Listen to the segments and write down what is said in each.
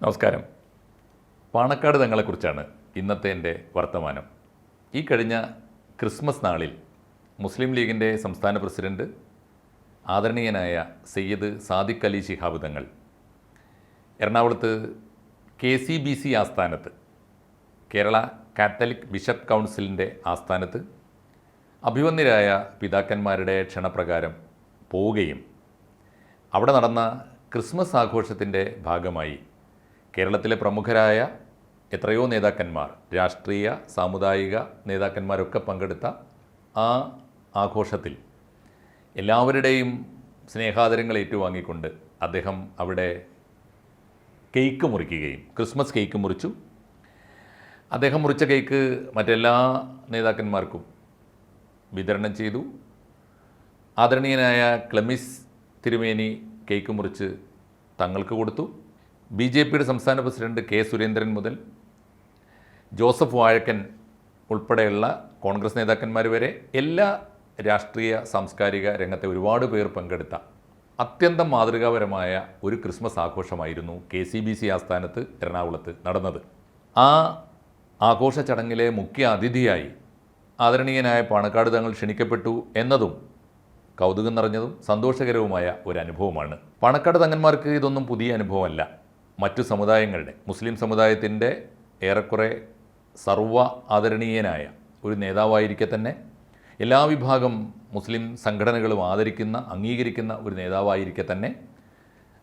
നമസ്കാരം. പാണക്കാട് തങ്ങളെക്കുറിച്ചാണ് ഇന്നത്തെ എന്റെ വർത്തമാനം. ഈ കഴിഞ്ഞ ക്രിസ്മസ് നാളിൽ മുസ്ലിം ലീഗിന്റെ സംസ്ഥാന പ്രസിഡന്റ് ആദരണീയനായ സയ്യിദ് സാദിഖ് അലി ശിഹാബ് തങ്ങൾ എറണാകുളത്ത് കെ സി ബി സി ആസ്ഥാനത്ത് കേരള കാത്തലിക് ബിഷപ്പ് കൗൺസിലിന്റെ ആസ്ഥാനത്ത് അഭിവന്യരായ പിതാക്കന്മാരുടെ ക്ഷണപ്രകാരം പോവുകയും അവിടെ നടന്ന ക്രിസ്മസ് ആഘോഷത്തിന്റെ ഭാഗമായി കേരളത്തിലെ പ്രമുഖരായ എത്രയോ നേതാക്കന്മാർ രാഷ്ട്രീയ സാമുദായിക നേതാക്കന്മാരൊക്കെ പങ്കെടുത്ത ആ ആഘോഷത്തിൽ എല്ലാവരുടെയും സ്നേഹാദരങ്ങൾ ഏറ്റുവാങ്ങിക്കൊണ്ട് അദ്ദേഹം അവിടെ കേക്ക് മുറിക്കുകയും ക്രിസ്മസ് കേക്ക് മുറിച്ചു. അദ്ദേഹം മുറിച്ച കേക്ക് മറ്റെല്ലാ നേതാക്കന്മാർക്കും വിതരണം ചെയ്തു. ആദരണീയനായ ക്ലമിസ് തിരുമേനി കേക്ക് മുറിച്ച് തങ്ങൾക്ക് കൊടുത്തു. ബി ജെ പിയുടെ സംസ്ഥാന പ്രസിഡന്റ് കെ സുരേന്ദ്രൻ മുതൽ ജോസഫ് വാഴക്കൻ ഉൾപ്പെടെയുള്ള കോൺഗ്രസ് നേതാക്കന്മാർ വരെ എല്ലാ രാഷ്ട്രീയ സാംസ്കാരിക രംഗത്തെ ഒരുപാട് പേർ പങ്കെടുത്ത അത്യന്തം മാതൃകാപരമായ ഒരു ക്രിസ്മസ് ആഘോഷമായിരുന്നു കെ സി ബി സി ആസ്ഥാനത്ത് എറണാകുളത്ത് നടന്നത്. ആ ആഘോഷ ചടങ്ങിലെ മുഖ്യ അതിഥിയായി ആദരണീയനായ പാണക്കാട് തങ്ങൾ ക്ഷണിക്കപ്പെട്ടു എന്നതും കൗതുകം നിറഞ്ഞതും സന്തോഷകരവുമായ ഒരു അനുഭവമാണ്. പാണക്കാട് തങ്ങന്മാർക്ക് ഇതൊന്നും പുതിയ അനുഭവമല്ല. മറ്റു സമുദായങ്ങളുടെ മുസ്ലിം സമുദായത്തിന്റെ ഏറെക്കുറെ സർവ ആദരണീയനായ ഒരു നേതാവായിരിക്കെ തന്നെ എല്ലാ വിഭാഗം മുസ്ലിം സംഘടനകളും ആദരിക്കുന്ന അംഗീകരിക്കുന്ന ഒരു നേതാവായിരിക്കെ തന്നെ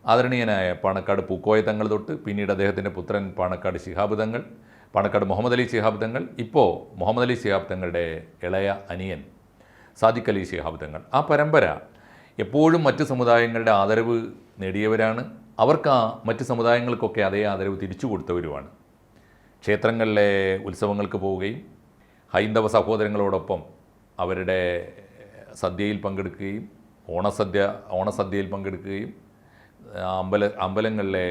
ആദരണീയനായ പാണക്കാട് പൂക്കോയ തങ്ങൾ തൊട്ട് പിന്നീട് അദ്ദേഹത്തിന്റെ പുത്രൻ പാണക്കാട് ശിഹാബ് തങ്ങൾ പാണക്കാട് മുഹമ്മദ് അലി ശിഹാബ് തങ്ങൾ ഇപ്പോൾ മുഹമ്മദ് അലി ശിഹാബ് തങ്ങളുടെ ഇളയ അനിയൻ സാദിഖ് അലി ശിഹാബ് തങ്ങൾ. ആ പരമ്പര എപ്പോഴും മറ്റ് സമുദായങ്ങളുടെ ആദരവ് നേടിയവരാണ്. അവർക്ക് മറ്റ് സമുദായങ്ങൾക്കൊക്കെ അതേ ആദരവ് തിരിച്ചു കൊടുത്തവരുമാണ് ക്ഷേത്രങ്ങളിലെ ഉത്സവങ്ങൾക്ക് പോവുകയും ഹൈന്ദവ സഹോദരങ്ങളോടൊപ്പം അവരുടെ സദ്യയിൽ പങ്കെടുക്കുകയും ഓണസദ്യ ഓണസദ്യയിൽ പങ്കെടുക്കുകയും അമ്പല അമ്പലങ്ങളിലെ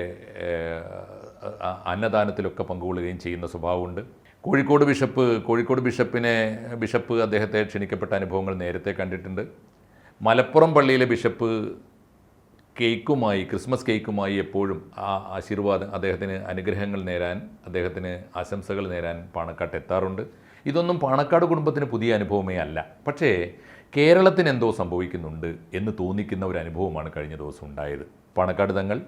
അന്നദാനത്തിലൊക്കെ പങ്കുകൊള്ളുകയും ചെയ്യുന്ന സ്വഭാവമുണ്ട്. കോഴിക്കോട് ബിഷപ്പ് കോഴിക്കോട് ബിഷപ്പിനെ ബിഷപ്പ് അദ്ദേഹത്തെ ക്ഷണിക്കപ്പെട്ട അനുഭവങ്ങൾ നേരത്തെ കണ്ടിട്ടുണ്ട്. മലപ്പുറം പള്ളിയിലെ ബിഷപ്പ് കേക്കുമായി ക്രിസ്മസ് കേക്കുമായി എപ്പോഴും ആ ആശീർവാദം അദ്ദേഹത്തിന് അനുഗ്രഹങ്ങൾ നേരാൻ അദ്ദേഹത്തിന് ആശംസകൾ നേരാൻ പാണക്കാട്ട് എത്താറുണ്ട്. ഇതൊന്നും പാണക്കാട് കുടുംബത്തിന് പുതിയ അനുഭവമേ അല്ല. പക്ഷേ കേരളത്തിന് എന്തോ സംഭവിക്കുന്നുണ്ട് എന്ന് തോന്നിക്കുന്ന ഒരു അനുഭവമാണ് കഴിഞ്ഞ ദിവസം ഉണ്ടായത്. പാണക്കാട് തങ്ങൾ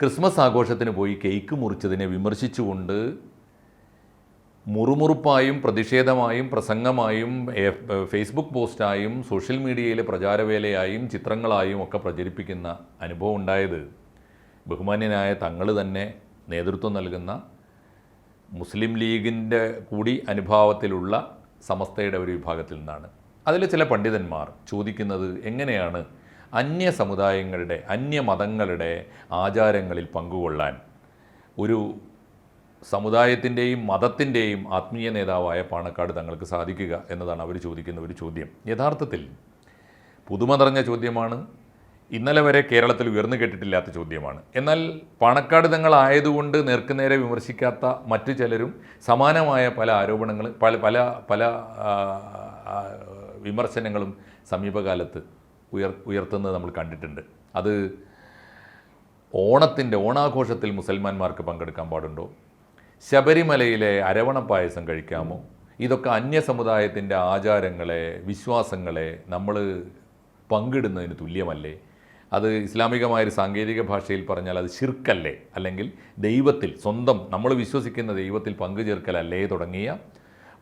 ക്രിസ്മസ് ആഘോഷത്തിന് പോയി കേക്ക് മുറിച്ചതിനെ വിമർശിച്ചുകൊണ്ട് മുറുമുറുപ്പായും പ്രതിഷേധമായും പ്രസംഗമായും ഫേസ്ബുക്ക് പോസ്റ്റായും സോഷ്യൽ മീഡിയയിലെ പ്രചാരവേലയായും ചിത്രങ്ങളായും ഒക്കെ പ്രചരിപ്പിക്കുന്ന അനുഭവം ഉണ്ടായത് ബഹുമാന്യനായ തങ്ങൾ തന്നെ നേതൃത്വം നൽകുന്ന മുസ്ലിം ലീഗിന്റെ കൂടി അനുഭാവത്തിലുള്ള സമസ്തയുടെ ഒരു വിഭാഗത്തിൽ നിന്നാണ്. അതിൽ ചില പണ്ഡിതന്മാർ ചോദിക്കുന്നത് എങ്ങനെയാണ് അന്യ സമുദായങ്ങളുടെ അന്യ മതങ്ങളുടെ ആചാരങ്ങളിൽ പങ്കുകൊള്ളാൻ ഒരു സമുദായത്തിന്റെയും മതത്തിന്റെയും ആത്മീയ നേതാവായ പാണക്കാട് തങ്ങൾക്ക് സാധിക്കുക എന്നതാണ് അവർ ചോദിക്കുന്ന ഒരു ചോദ്യം. യഥാർത്ഥത്തിൽ പുതുമ നിറഞ്ഞ ചോദ്യമാണ്. ഇന്നലെ വരെ കേരളത്തിൽ ഉയർന്നു കേട്ടിട്ടില്ലാത്ത ചോദ്യമാണ്. എന്നാൽ പാണക്കാട് തങ്ങൾ ആയതുകൊണ്ട് നേർക്കുനേരെ വിമർശിക്കാത്ത മറ്റു ചിലരും സമാനമായ പല ആരോപണങ്ങൾ പല പല പല വിമർശനങ്ങളും സമീപകാലത്ത് ഉയർ ഉയർത്തുന്നത് നമ്മൾ കണ്ടിട്ടുണ്ട്. അത് ഓണത്തിന്റെ ഓണാഘോഷത്തിൽ മുസൽമാന്മാർക്ക് പങ്കെടുക്കാൻ പാടുണ്ടോ? ശബരിമലയിലെ അരവണ പായസം കഴിക്കാമോ? ഇതൊക്കെ അന്യ സമുദായത്തിന്റെ ആചാരങ്ങളെ വിശ്വാസങ്ങളെ നമ്മൾ പങ്കിടുന്നതിന് തുല്യമല്ലേ? അത് ഇസ്ലാമികമായൊരു സാങ്കേതിക ഭാഷയിൽ പറഞ്ഞാൽ അത് ശിർക്കല്ലേ? അല്ലെങ്കിൽ ദൈവത്തിൽ സ്വന്തം നമ്മൾ വിശ്വസിക്കുന്ന ദൈവത്തിൽ പങ്കുചേർക്കലല്ലേ തുടങ്ങിയ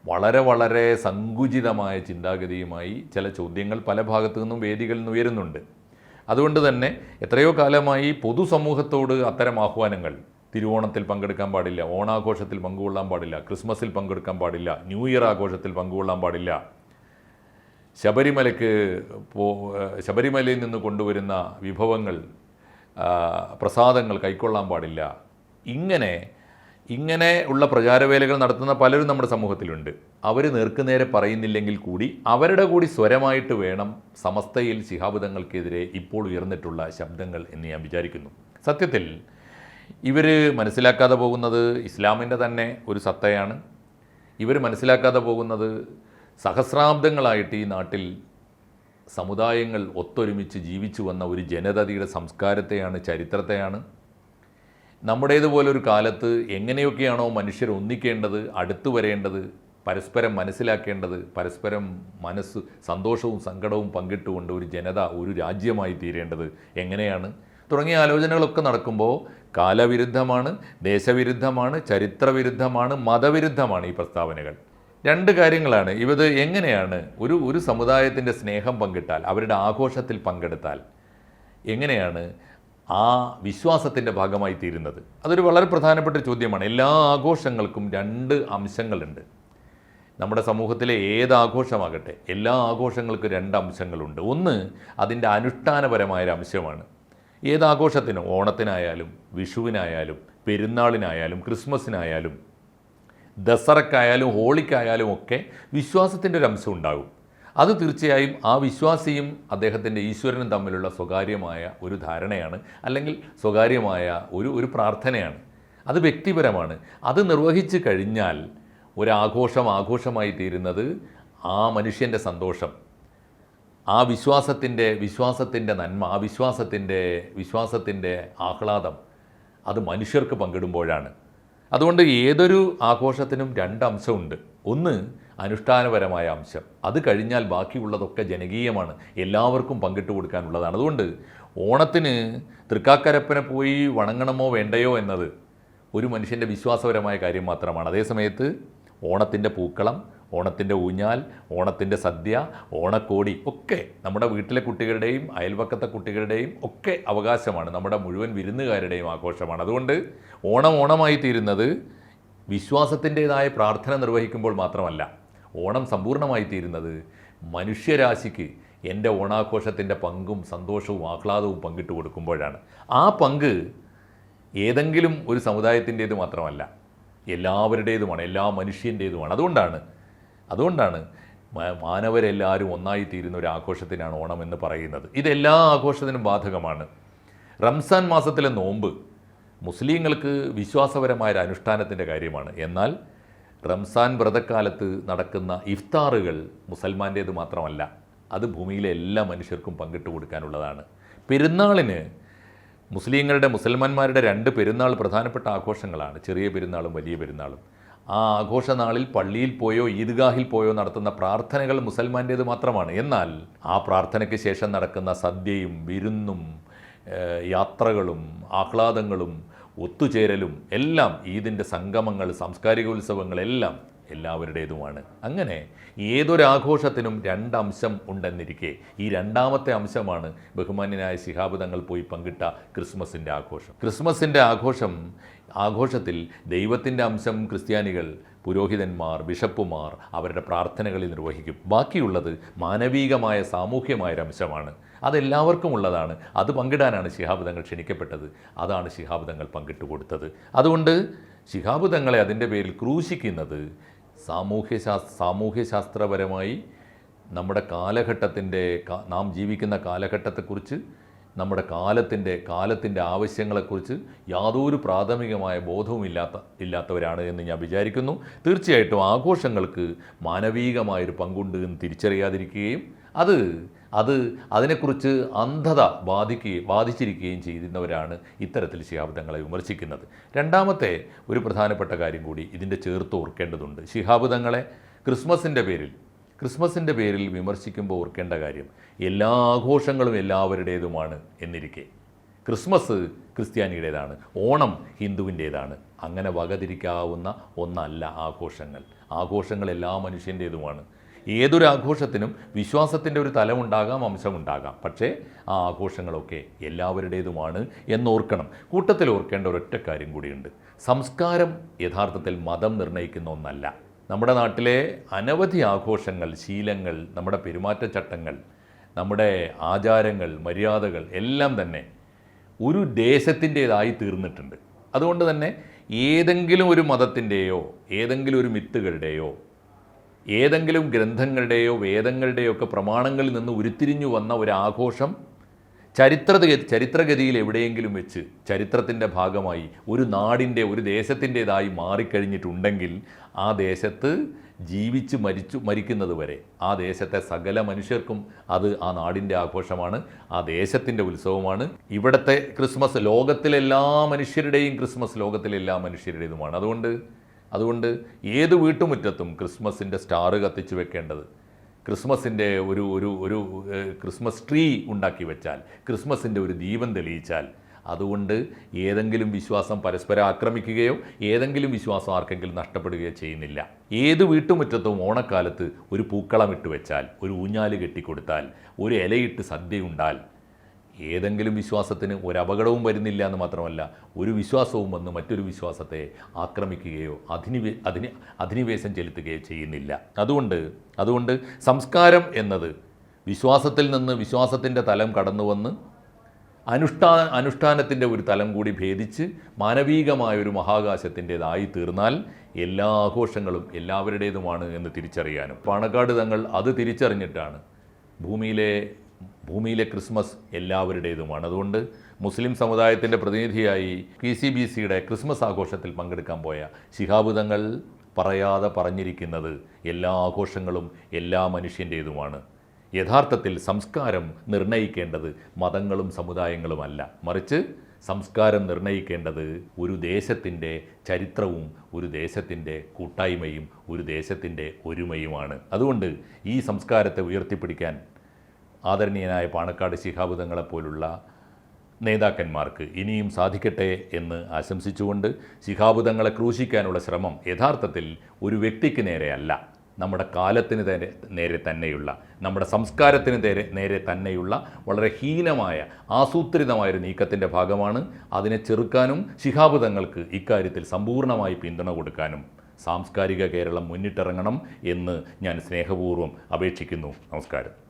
വളരെ വളരെ സങ്കുചിതമായ ചിന്താഗതിയുമായി ചില ചോദ്യങ്ങൾ പല ഭാഗത്തു നിന്നും വേദികളിൽ നിന്ന് ഉയരുന്നുണ്ട്. അതുകൊണ്ട് തന്നെ എത്രയോ കാലമായി പൊതുസമൂഹത്തോട് അത്തരം ആഹ്വാനങ്ങൾ തിരുവോണത്തിൽ പങ്കെടുക്കാൻ പാടില്ല ഓണാഘോഷത്തിൽ പങ്കുകൊള്ളാൻ പാടില്ല ക്രിസ്മസിൽ പങ്കെടുക്കാൻ പാടില്ല ന്യൂ ഇയർ ആഘോഷത്തിൽ പങ്കുകൊള്ളാൻ പാടില്ല. ശബരിമലയ്ക്ക് പോ ശബരിമലയിൽ നിന്ന് കൊണ്ടുവരുന്ന വിഭവങ്ങൾ പ്രസാദങ്ങൾ കൈക്കൊള്ളാൻ പാടില്ല. ഇങ്ങനെ ഇങ്ങനെ ഉള്ള പ്രചാരവേലകൾ നടത്തുന്ന പലരും നമ്മുടെ സമൂഹത്തിലുണ്ട്. അവർ നേർക്കുനേരെ പറയുന്നില്ലെങ്കിൽ കൂടി അവരുടെ കൂടി സ്വരമായിട്ട് വേണം സമസ്തയിൽ ശിഹാബുദങ്ങൾക്കെതിരെ ഇപ്പോൾ ഉയർന്നിട്ടുള്ള ശബ്ദങ്ങൾ എന്ന് ഞാൻ വിചാരിക്കുന്നു. സത്യത്തിൽ ഇവർ മനസ്സിലാക്കാതെ പോകുന്നത് ഇസ്ലാമിന്റെ തന്നെ ഒരു സത്തയാണ്. ഇവർ മനസ്സിലാക്കാതെ പോകുന്നത് സഹസ്രാബ്ദങ്ങളായിട്ട് ഈ നാട്ടിൽ സമുദായങ്ങൾ ഒത്തൊരുമിച്ച് ജീവിച്ചു വന്ന ഒരു ജനതയുടെ സംസ്കാരത്തെയാണ് ചരിത്രത്തെയാണ്. നമ്മുടേതുപോലൊരു കാലത്ത് എങ്ങനെയൊക്കെയാണോ മനുഷ്യർ ഒന്നിക്കേണ്ടത് അടുത്തു വരേണ്ടത് പരസ്പരം മനസ്സിലാക്കേണ്ടത് പരസ്പരം മനസ്സ് സന്തോഷവും സങ്കടവും പങ്കിട്ടുകൊണ്ട് ഒരു ജനത ഒരു രാജ്യമായി തീരേണ്ടത് എങ്ങനെയാണ്? തുടങ്ങിയ ആലോചനകളൊക്കെ നടക്കുമ്പോൾ കാലവിരുദ്ധമാണ് ദേശവിരുദ്ധമാണ് ചരിത്രവിരുദ്ധമാണ് മതവിരുദ്ധമാണ് ഈ പ്രസ്താവനകൾ. രണ്ട് കാര്യങ്ങളാണ്. ഇവത് എങ്ങനെയാണ് ഒരു ഒരു സമുദായത്തിന്റെ സ്നേഹം പങ്കിട്ടാൽ അവരുടെ ആഘോഷത്തിൽ പങ്കെടുത്താൽ എങ്ങനെയാണ് ആ വിശ്വാസത്തിന്റെ ഭാഗമായി തീരുന്നത്? അതൊരു വളരെ പ്രധാനപ്പെട്ട ചോദ്യമാണ്. എല്ലാ ആഘോഷങ്ങൾക്കും രണ്ട് അംശങ്ങളുണ്ട്. നമ്മുടെ സമൂഹത്തിലെ ഏത് ആഘോഷമാകട്ടെ എല്ലാ ആഘോഷങ്ങൾക്കും രണ്ട് അംശങ്ങളുണ്ട്. ഒന്ന് അതിന്റെ അനുഷ്ഠാനപരമായ അംശമാണ് ഏത് ആഘോഷത്തിനും ഓണത്തിനായാലും വിഷുവിനായാലും പെരുന്നാളിനായാലും ക്രിസ്മസിനായാലും ദസറക്കായാലും ഹോളിക്കായാലും ഒക്കെ വിശ്വാസത്തിന്റെ ഒരു അംശം ഉണ്ടാകും. അത് തീർച്ചയായും ആ വിശ്വാസിയും അദ്ദേഹത്തിന്റെ ഈശ്വരനും തമ്മിലുള്ള സ്വകാര്യമായ ഒരു ധാരണയാണ് അല്ലെങ്കിൽ സ്വകാര്യമായ ഒരു ഒരു പ്രാർത്ഥനയാണ്. അത് വ്യക്തിപരമാണ്. അത് നിർവഹിച്ചു കഴിഞ്ഞാൽ ഒരാഘോഷം ആഘോഷമായി തീരുന്നത് ആ മനുഷ്യന്റെ സന്തോഷം. ആ വിശ്വാസത്തിന്റെ വിശ്വാസത്തിന്റെ നന്മ ആ വിശ്വാസത്തിന്റെ വിശ്വാസത്തിന്റെ ആഹ്ലാദം അത് മനുഷ്യർക്ക് പങ്കിടുമ്പോഴാണ്. അതുകൊണ്ട് ഏതൊരു ആഘോഷത്തിനും രണ്ട് അംശമുണ്ട്. ഒന്ന് അനുഷ്ഠാനപരമായ അംശം. അത് കഴിഞ്ഞാൽ ബാക്കിയുള്ളതൊക്കെ ജനകീയമാണ്. എല്ലാവർക്കും പങ്കിട്ട് കൊടുക്കാനുള്ളതാണ്. അതുകൊണ്ട് ഓണത്തിന് തൃക്കാക്കരപ്പനെ പോയി വണങ്ങണമോ വേണ്ടയോ എന്നത് ഒരു മനുഷ്യന്റെ വിശ്വാസപരമായ കാര്യം മാത്രമാണ്. അതേസമയത്ത് ഓണത്തിന്റെ പൂക്കളം ഓണത്തിന്റെ ഊഞ്ഞാൽ ഓണത്തിന്റെ സദ്യ ഓണക്കോടി ഒക്കെ നമ്മുടെ വീട്ടിലെ കുട്ടികളുടെയും അയൽവക്കത്തെ കുട്ടികളുടെയും ഒക്കെ അവകാശമാണ്. നമ്മുടെ മുഴുവൻ വിരുന്നുകാരുടെയും ആഘോഷമാണ്. അതുകൊണ്ട് ഓണം ഓണമായി തീരുന്നത് വിശ്വാസത്തിന്റെതായ പ്രാർത്ഥന നിർവഹിക്കുമ്പോൾ മാത്രമല്ല ഓണം സമ്പൂർണമായി തീരുന്നത് മനുഷ്യരാശിക്ക് എന്റെ ഓണാഘോഷത്തിന്റെ പങ്കും സന്തോഷവും ആഹ്ലാദവും പങ്കിട്ട് കൊടുക്കുമ്പോഴാണ്. ആ പങ്ക് ഏതെങ്കിലും ഒരു സമുദായത്തിന്റേത് മാത്രമല്ല എല്ലാവരുടേതുമാണ് എല്ലാ മനുഷ്യന്റേതുമാണ്. അതുകൊണ്ടാണ് അതുകൊണ്ടാണ് മാനവരെല്ലാവരും ഒന്നായി തീരുന്ന ഒരു ആഘോഷത്തിനാണ് ഓണം എന്ന് പറയുന്നത്. ഇതെല്ലാ ആഘോഷത്തിനും ബാധകമാണ്. റംസാൻ മാസത്തിലെ നോമ്പ് മുസ്ലിങ്ങൾക്ക് വിശ്വാസപരമായ ഒരു അനുഷ്ഠാനത്തിന്റെ കാര്യമാണ്. എന്നാൽ റംസാൻ വ്രതക്കാലത്ത് നടക്കുന്ന ഇഫ്താറുകൾ മുസൽമാന്റേത് മാത്രമല്ല അത് ഭൂമിയിലെ എല്ലാ മനുഷ്യർക്കും പങ്കിട്ട് കൊടുക്കാനുള്ളതാണ്. പെരുന്നാളിന് മുസ്ലിങ്ങളുടെ മുസൽമാന്മാരുടെ രണ്ട് പെരുന്നാൾ പ്രധാനപ്പെട്ട ആഘോഷങ്ങളാണ്. ചെറിയ പെരുന്നാളും വലിയ പെരുന്നാളും. ആ ആഘോഷനാളിൽ പള്ളിയിൽ പോയോ ഈദ്ഗാഹിൽ പോയോ നടത്തുന്ന പ്രാർത്ഥനകൾ മുസൽമാന്റേത് മാത്രമാണ്. എന്നാൽ ആ പ്രാർത്ഥനയ്ക്ക് ശേഷം നടക്കുന്ന സദ്യയും വിരുന്നും യാത്രകളും ആഹ്ലാദങ്ങളും ഒത്തുചേരലും എല്ലാം ഈദിന്റെ സംഗമങ്ങൾ സാംസ്കാരിക ഉത്സവങ്ങളെല്ലാം എല്ലാവരുടേതുമാണ്. അങ്ങനെ ഏതൊരാഘോഷത്തിനും രണ്ടംശം ഉണ്ടെന്നിരിക്കെ ഈ രണ്ടാമത്തെ അംശമാണ് ബഹുമാന്യനായ ശിഹാബ് തങ്ങൾ പോയി പങ്കിട്ട ക്രിസ്മസിന്റെ ആഘോഷം. ക്രിസ്മസിന്റെ ആഘോഷം ആഘോഷത്തിൽ ദൈവത്തിന്റെ അംശം ക്രിസ്ത്യാനികൾ പുരോഹിതന്മാർ ബിഷപ്പുമാർ അവരുടെ പ്രാർത്ഥനകളിൽ നിർവഹിക്കും. ബാക്കിയുള്ളത് മാനവീകമായ സാമൂഹ്യമായ അംശമാണ് അതെല്ലാവർക്കും ഉള്ളതാണ്. അത് പങ്കിടാനാണ് ശിഹാബ് തങ്ങൾ ക്ഷണിക്കപ്പെട്ടത്. അതാണ് ശിഹാബ് തങ്ങൾ പങ്കിട്ട് കൊടുത്തത്. അതുകൊണ്ട് ശിഹാബ് തങ്ങളെ അതിന്റെ പേരിൽ ക്രൂശിക്കുന്നത് സാമൂഹ്യശാസ് സാമൂഹ്യശാസ്ത്രപരമായി നമ്മുടെ കാലഘട്ടത്തിന്റെ നാം ജീവിക്കുന്ന കാലഘട്ടത്തെക്കുറിച്ച് നമ്മുടെ കാലത്തിന്റെ കാലത്തിന്റെ ആവശ്യങ്ങളെക്കുറിച്ച് യാതൊരു പ്രാഥമികമായ ബോധവും ഇല്ലാത്ത ഇല്ലാത്തവരാണ് എന്ന് ഞാൻ വിചാരിക്കുന്നു. തീർച്ചയായിട്ടും ആഘോഷങ്ങൾക്ക് മാനവീകമായൊരു പങ്കുണ്ട് എന്ന് തിരിച്ചറിയാതിരിക്കുകയും അത് അത് അതിനെക്കുറിച്ച് അന്ധത ബാധിക്കുകയും ബാധിച്ചിരിക്കുകയും ചെയ്യുന്നവരാണ് ഇത്തരത്തിൽ ശിഹാബ് വിമർശിക്കുന്നത്. രണ്ടാമത്തെ ഒരു പ്രധാനപ്പെട്ട കാര്യം കൂടി ഇതിന്റെ ചേർത്ത് ഓർക്കേണ്ടതുണ്ട്. ശിഹാബ് തങ്ങളെ ക്രിസ്മസിന്റെ പേരിൽ ക്രിസ്മസിന്റെ പേരിൽ വിമർശിക്കുമ്പോൾ ഓർക്കേണ്ട കാര്യം എല്ലാ ആഘോഷങ്ങളും എല്ലാവരുടേതുമാണ് എന്നിരിക്കെ. ക്രിസ്മസ് ക്രിസ്ത്യാനിയുടേതാണ് ഓണം ഹിന്ദുവിന്റേതാണ്. അങ്ങനെ വകതിരിക്കാവുന്ന ഒന്നല്ല ആഘോഷങ്ങൾ. ആഘോഷങ്ങൾ എല്ലാ മനുഷ്യന്റേതുമാണ്. ഏതൊരു ആഘോഷത്തിനും വിശ്വാസത്തിന്റെ ഒരു തലമുണ്ടാകാം അംശമുണ്ടാകാം. പക്ഷേ ആ ആഘോഷങ്ങളൊക്കെ എല്ലാവരുടേതുമാണ് എന്നോർക്കണം. കൂട്ടത്തിൽ ഓർക്കേണ്ട ഒരൊറ്റ കാര്യം കൂടിയുണ്ട്. സംസ്കാരം യഥാർത്ഥത്തിൽ മതം നിർണയിക്കുന്ന ഒന്നല്ല. നമ്മുടെ നാട്ടിലെ അനവധി ആഘോഷങ്ങൾ ശീലങ്ങൾ നമ്മുടെ പെരുമാറ്റച്ചട്ടങ്ങൾ നമ്മുടെ ആചാരങ്ങൾ മര്യാദകൾ എല്ലാം തന്നെ ഒരു ദേശത്തിന്റേതായി തീർന്നിട്ടുണ്ട്. അതുകൊണ്ട് തന്നെ ഏതെങ്കിലും ഒരു മതത്തിന്റെയോ ഏതെങ്കിലും ഒരു മിത്തുകളുടെയോ ഏതെങ്കിലും ഗ്രന്ഥങ്ങളുടെയോ വേദങ്ങളുടെയോ ഒക്കെ പ്രമാണങ്ങളിൽ നിന്ന് ഉരുത്തിരിഞ്ഞു വന്ന ഒരു ആഘോഷം ചരിത്ര ചരിത്രഗതിയിൽ എവിടെയെങ്കിലും വെച്ച് ചരിത്രത്തിന്റെ ഭാഗമായി ഒരു നാടിന്റെ ഒരു ദേശത്തിന്റെതായി മാറിക്കഴിഞ്ഞിട്ടുണ്ടെങ്കിൽ ആ ദേശത്ത് ജീവിച്ച് മരിച്ചു മരിക്കുന്നത് വരെ ആ ദേശത്തെ സകല മനുഷ്യർക്കും അത് ആ നാടിന്റെ ആഘോഷമാണ് ആ ദേശത്തിന്റെ ഉത്സവമാണ്. ഇവിടുത്തെ ക്രിസ്മസ് ലോകത്തിലെല്ലാ മനുഷ്യരുടെയും ക്രിസ്മസ് ലോകത്തിലെല്ലാ മനുഷ്യരുടേതുമാണ്. അതുകൊണ്ട് അതുകൊണ്ട് ഏത് വീട്ടുമുറ്റത്തും ക്രിസ്മസിന്റെ സ്റ്റാർ കത്തിച്ച് വെക്കേണ്ടത്. ക്രിസ്മസിന്റെ ഒരു ഒരു ഒരു ക്രിസ്മസ് ട്രീ ഉണ്ടാക്കി വെച്ചാൽ ക്രിസ്മസിന്റെ ഒരു ദീപം തെളിയിച്ചാൽ അതുകൊണ്ട് ഏതെങ്കിലും വിശ്വാസം പരസ്പരം ആക്രമിക്കുകയോ ഏതെങ്കിലും വിശ്വാസം ആർക്കെങ്കിലും നഷ്ടപ്പെടുകയോ ചെയ്യുന്നില്ല. ഏത് വീട്ടുമുറ്റത്തും ഓണക്കാലത്ത് ഒരു പൂക്കളം ഇട്ട് വെച്ചാൽ ഒരു ഊഞ്ഞാൽ കെട്ടിക്കൊടുത്താൽ ഒരു ഇലയിട്ട് സദ്യ ഉണ്ടാൽ ഏതെങ്കിലും വിശ്വാസത്തിന് ഒരു അപകടവും വരുന്നില്ല എന്ന് മാത്രമല്ല ഒരു വിശ്വാസവും വന്ന് മറ്റൊരു വിശ്വാസത്തെ ആക്രമിക്കുകയോ അധിനിവേ അധിനി അധിനിവേശം ചെലുത്തുകയോ ചെയ്യുന്നില്ല. അതുകൊണ്ട് അതുകൊണ്ട് സംസ്കാരം എന്നത് വിശ്വാസത്തിൽ നിന്ന് വിശ്വാസത്തിന്റെ തലം കടന്നു വന്ന് അനുഷ്ഠാ അനുഷ്ഠാനത്തിന്റെ ഒരു തലം കൂടി ഭേദിച്ച് മാനവീകമായ ഒരു മഹാകാശത്തിന്റെതായി തീർന്നാൽ എല്ലാ ആഘോഷങ്ങളും എല്ലാവരുടേതുമാണ് എന്ന് തിരിച്ചറിയാനും. പാണക്കാട് തങ്ങൾ അത് തിരിച്ചറിഞ്ഞിട്ടാണ്. ഭൂമിയിലെ ഭൂമിയിലെ ക്രിസ്മസ് എല്ലാവരുടേതുമാണ്. അതുകൊണ്ട് മുസ്ലിം സമുദായത്തിന്റെ പ്രതിനിധിയായി പി സി ബി സിയുടെ ക്രിസ്മസ് ആഘോഷത്തിൽ പങ്കെടുക്കാൻ പോയ ശിഹാബുദങ്ങൾ പറയാതെ പറഞ്ഞിരിക്കുന്നത് എല്ലാ ആഘോഷങ്ങളും എല്ലാ മനുഷ്യന്റേതുമാണ്. യഥാർത്ഥത്തിൽ സംസ്കാരം നിർണയിക്കേണ്ടത് മതങ്ങളും സമുദായങ്ങളുമല്ല. മറിച്ച് സംസ്കാരം നിർണയിക്കേണ്ടത് ഒരു ദേശത്തിന്റെ ചരിത്രവും ഒരു ദേശത്തിന്റെ കൂട്ടായ്മയും ഒരു ദേശത്തിന്റെ ഒരുമയുമാണ്. അതുകൊണ്ട് ഈ സംസ്കാരത്തെ ഉയർത്തിപ്പിടിക്കാൻ ആദരണീയനായ പാണക്കാട് ശിഹാബ് തങ്ങളെപ്പോലുള്ള നേതാക്കന്മാർക്ക് ഇനിയും സാധിക്കട്ടെ എന്ന് ആശംസിച്ചുകൊണ്ട് ശിഹാബ് തങ്ങളെ ക്രൂശിക്കാനുള്ള ശ്രമം യഥാർത്ഥത്തിൽ ഒരു വ്യക്തിക്ക് നേരെയല്ല. നമ്മുടെ കാലത്തിന് നേരെ നേരെ തന്നെയുള്ള നമ്മുടെ സംസ്കാരത്തിന് നേരെ നേരെ തന്നെയുള്ള വളരെ ഹീനമായ ആസൂത്രിതമായ ഒരു നീക്കത്തിന്റെ ഭാഗമാണ് അതിനെ ചെറുക്കാനും ശിഹാബ് തങ്ങൾക്ക് ഇക്കാര്യത്തിൽ സമ്പൂർണമായി പിന്തുണ കൊടുക്കാനും സാംസ്കാരിക കേരളം മുന്നിട്ടിറങ്ങണം എന്ന് ഞാൻ സ്നേഹപൂർവം അപേക്ഷിക്കുന്നു. നമസ്കാരം.